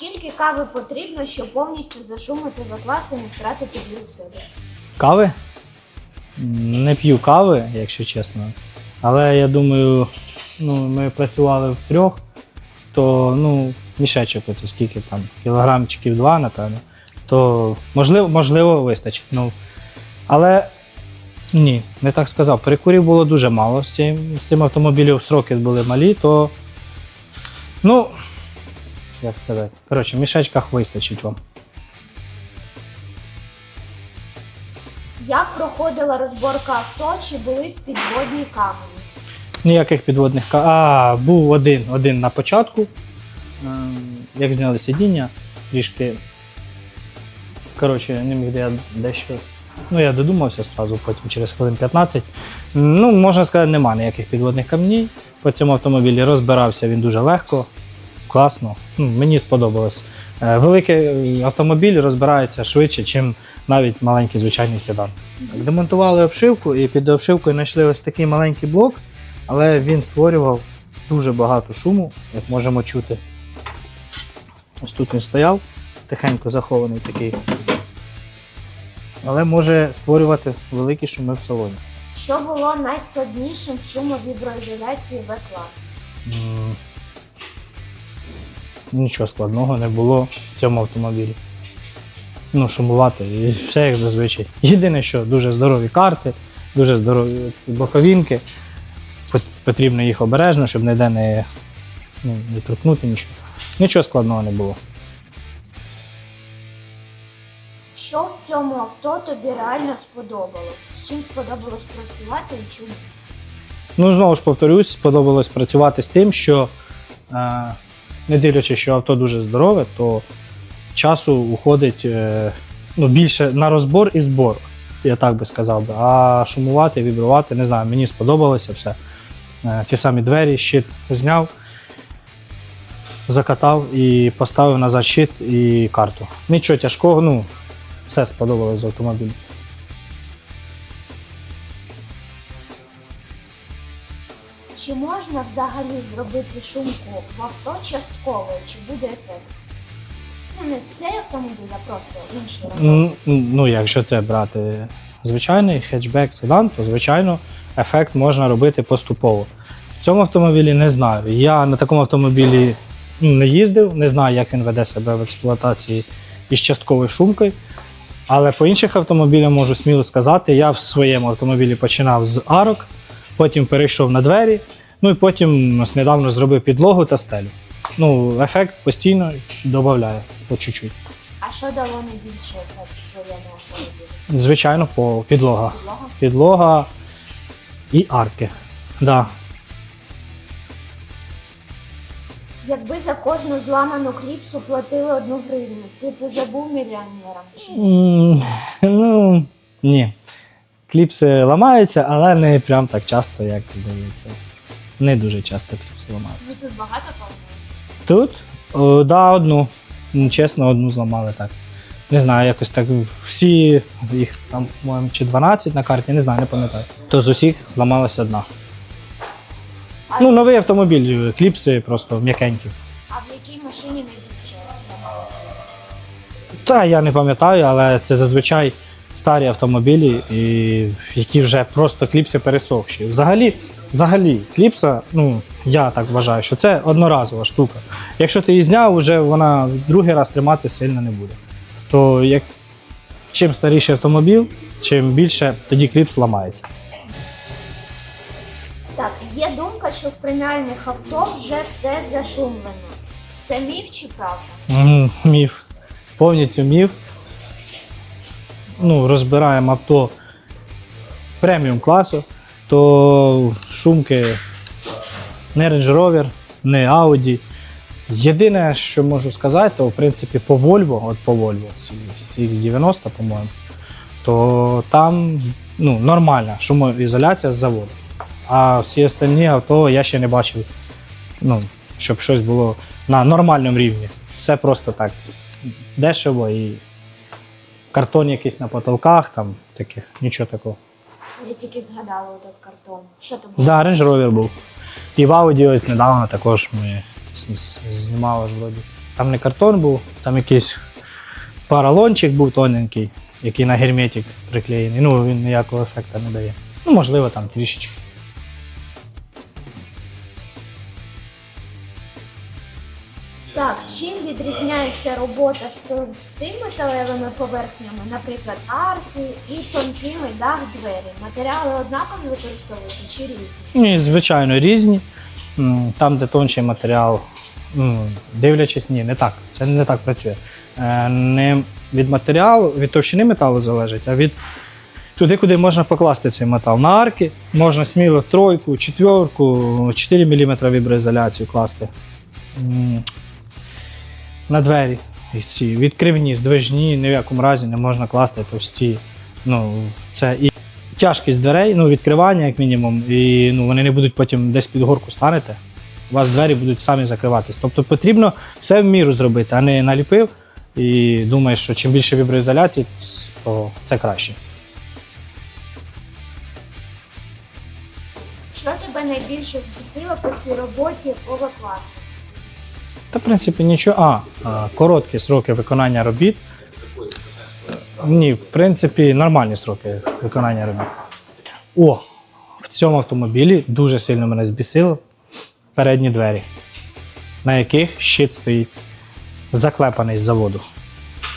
скільки кави потрібно, щоб повністю зашумити В-клас і не втратити в себе? Кави? Не п'ю кави, якщо чесно. Але я думаю, ну, ми працювали в трьох, то ну, мішечок оце скільки там, кілограмчиків два, напевно. То можливо, можливо вистачить. Ну, але ні, не так сказав. Перекурів було дуже мало. З цим, з цим автомобілем сроки були малі, то. Ну, як сказати. Коротше, в мішечках вистачить вам. Як проходила розборка авто, чи були підводні камені? Ніяких підводних ка- А, був один, один на початку. Ем, Як зняли сидіння, трішки. Коротше, не міг я дещо. Ну, я додумався одразу, потім через хвилин 15. Ну, можна сказати, нема ніяких підводних камней. По цьому автомобілі розбирався він дуже легко, класно. Ну, мені сподобалось. Е, Великий автомобіль розбирається швидше, ніж навіть маленький звичайний седан. Демонтували обшивку і під обшивкою знайшли ось такий маленький блок, але він створював дуже багато шуму, як можемо чути. Ось тут він стояв, тихенько захований такий. Але може створювати великі шуми в салоні. Що було найскладнішим в шумовіброізоляції В-клас? Нічого складного не було в цьому автомобілі. Ну, шумувати і все як зазвичай. Єдине, що дуже здорові карти, дуже здорові боковінки. Потрібно їх обережно, щоб ніде не, ну, не торкнути нічого. Нічого складного не було. Що в цьому авто тобі реально сподобалось? З чим сподобалось працювати і чому? Ну, знову ж повторюсь, сподобалось працювати з тим, що е, не дивлячись, що авто дуже здорове, то часу уходить е, ну, більше на розбор і збор, я так би сказав. А шумувати, вібрувати, не знаю, мені сподобалося все. Е, ті самі двері, щит зняв, закатав і поставив назад щит і карту. Нічого тяжкого, ну, все сподобалось з автомобілем. Чи можна взагалі зробити шумку в авто частково, чи буде ефект? Ну, не цей автомобіль, а просто інший. Ну, ну, якщо це брати звичайний хетчбек седан, то звичайно ефект можна робити поступово. В цьому автомобілі не знаю. Я на такому автомобілі ну, не їздив, не знаю, як він веде себе в експлуатації із частковою шумкою. Але по інших автомобілях можу сміло сказати, я в своєму автомобілі починав з арок, потім перейшов на двері, ну і потім ось недавно зробив підлогу та стелю. Ну, ефект постійно додає по чуть-чуть. А що дало найбільше ефект? Звичайно, по підлога. Підлога? Підлога і арки. Да. Якби за кожну зламану кліпсу платили одну гривню, ти б уже був мільйонером. Чи ні? М, Ну, ні. Кліпси ламаються, але не прям так часто, як здається. Не дуже часто кліпси ламаються. Ви тут багато паливали? Тут? О, да, одну. Ну, Чесно, одну зламали так. Не знаю, якось так. Всі їх там, по-моєму, чи 12 на карті, не знаю, не пам'ятаю. То з усіх зламалася одна. А, Ну, новий автомобіль, кліпси просто м'якенькі. а в якій машині найбільше зламали? Та я не пам'ятаю, але це зазвичай старі автомобілі, і, які вже просто кліпси пересохші. Взагалі, взагалі, кліпса, ну я так вважаю, що це одноразова штука. Якщо ти її зняв, вже вона другий раз тримати сильно не буде. То як чим старіший автомобіль, чим більше тоді кліпс ламається. Так, є думка, що в преміальних авто вже все зашумлено. Це міф чи правда? Міф. Повністю міф. Ну, розбираємо авто преміум класу, то шумки не Range Rover, не Audi. Єдине, що можу сказати, то в принципі по Volvo, от по Volvo, CX90, по-моєму, то там ну, нормальна шумоізоляція з заводу. А всі остальні авто я ще не бачив, ну, щоб щось було на нормальному рівні. Все просто так дешево і картон якийсь на потолках, там таких, нічого такого. Я тільки згадала этот картон. Що там було? Да, Range Rover був. І в Audi ось недавно також ми з- знімали ж вроді. Там не картон був, там якийсь паралончик був тоненький, який на герметик приклеєний. Ну, він ніякого ефекту не дає. Ну, можливо, там трішечки. Відрізняється робота з товстими металевими поверхнями, наприклад, арки і тонкими дах двері? Матеріали однакові використовуються чи різні? Ні, звичайно, різні. Там, де тонший матеріал, дивлячись, ні, не так. Це не так працює. Е, Не від матеріалу, від товщини металу залежить, а від туди, куди можна покласти цей метал. На арки можна сміло тройку, четверку, 4 мм віброізоляцію класти. На двері. Ці відкривні, здвижні, ні в якому разі не можна класти товсті. Ну, це і тяжкість дверей, ну, відкривання, як мінімум, і ну, вони не будуть потім десь під горку станете. У вас двері будуть самі закриватись. Тобто потрібно все в міру зробити, а не наліпив і думаєш, що чим більше віброізоляції, то це краще. Що тебе найбільше взбісило по цій роботі класу? Та, в принципі, нічого. А, а, короткі сроки виконання робіт. Ні, в принципі, нормальні сроки виконання робіт. О, в цьому автомобілі дуже сильно мене збісило передні двері, на яких щит стоїть заклепаний з заводу.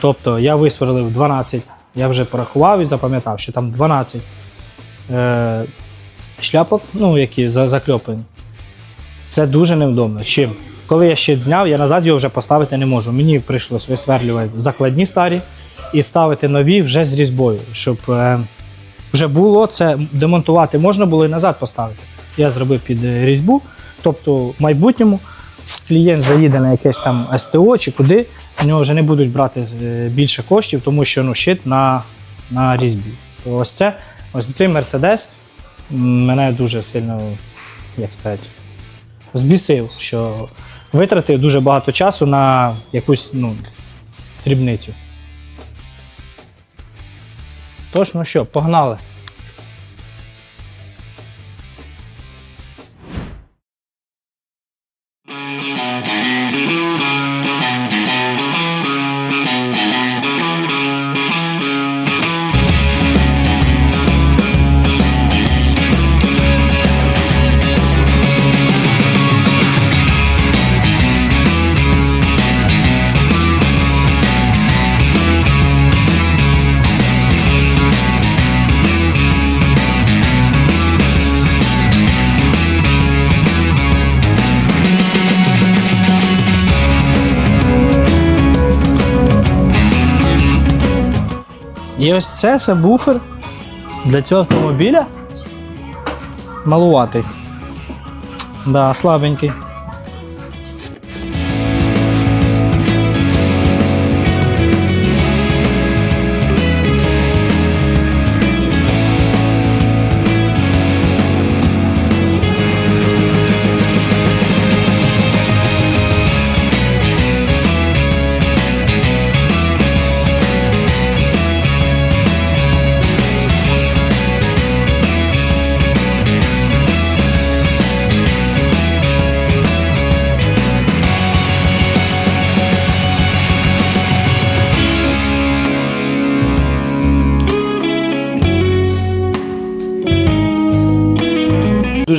Тобто я висверлив 12, я вже порахував і запам'ятав, що там 12 е, шляпок, ну, які за- закльопані. Це дуже невдобно. Чим? Коли я щит зняв, я назад його вже поставити не можу. Мені прийшлось висверлювати закладні старі і ставити нові вже з різьбою, щоб е, вже було це демонтувати можна було і назад поставити. Я зробив під е, різьбу. Тобто, в майбутньому клієнт заїде на якесь там СТО чи куди, у нього вже не будуть брати е, більше коштів, тому що ну, щит на, на різьбі. Ось це, ось цей Мерседес мене дуже сильно, як сказати, збісив, що витратив дуже багато часу на якусь ну, дрібницю. Тож, ну що, погнали. І ось це сабвуфер для цього автомобіля. Малуватий. Да, слабенький.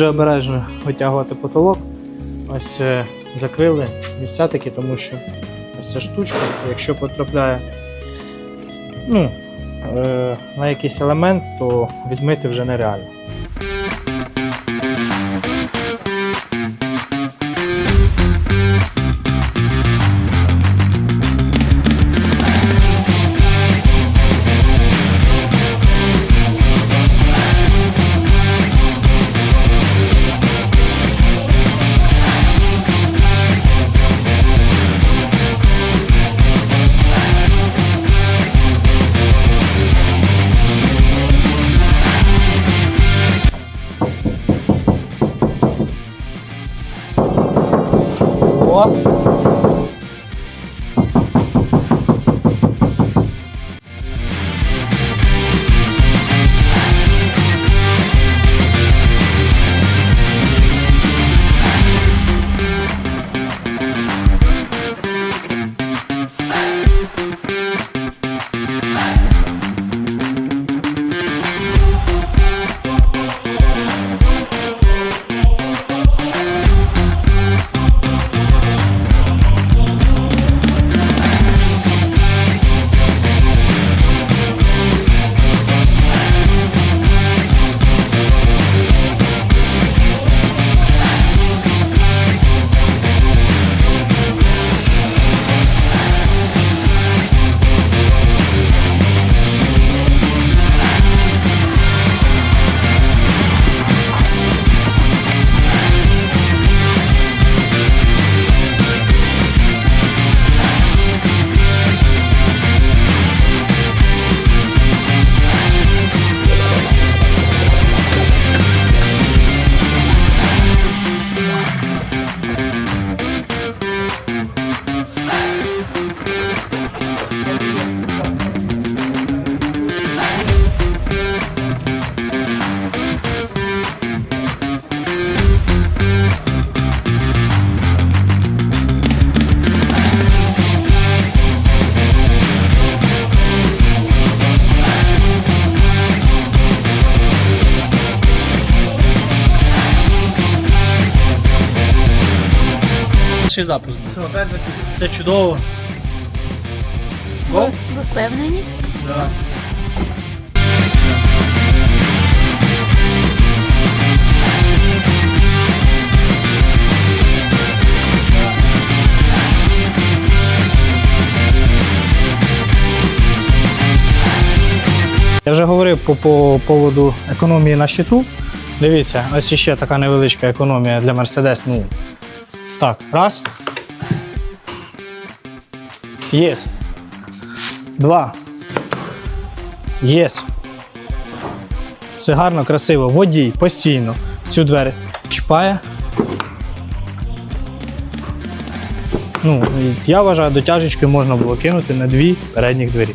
Дуже обережно витягувати потолок. Ось е, закрили місця такі, тому що ось ця штучка, якщо потрапляє ну, е, на якийсь елемент, то відмити вже нереально. 감 사. Перший запуск. Що, опять закрив? Все чудово. Го? Ви впевнені? Да. Я вже говорив по, по поводу економії на щиту. Дивіться, ось ще така невеличка економія для Mercedes. Ну, так, раз. Єс. Два. Єс. Все гарно, красиво. Водій постійно цю двері чіпає. Ну, я вважаю, дотяжечки можна було кинути на дві передніх двері.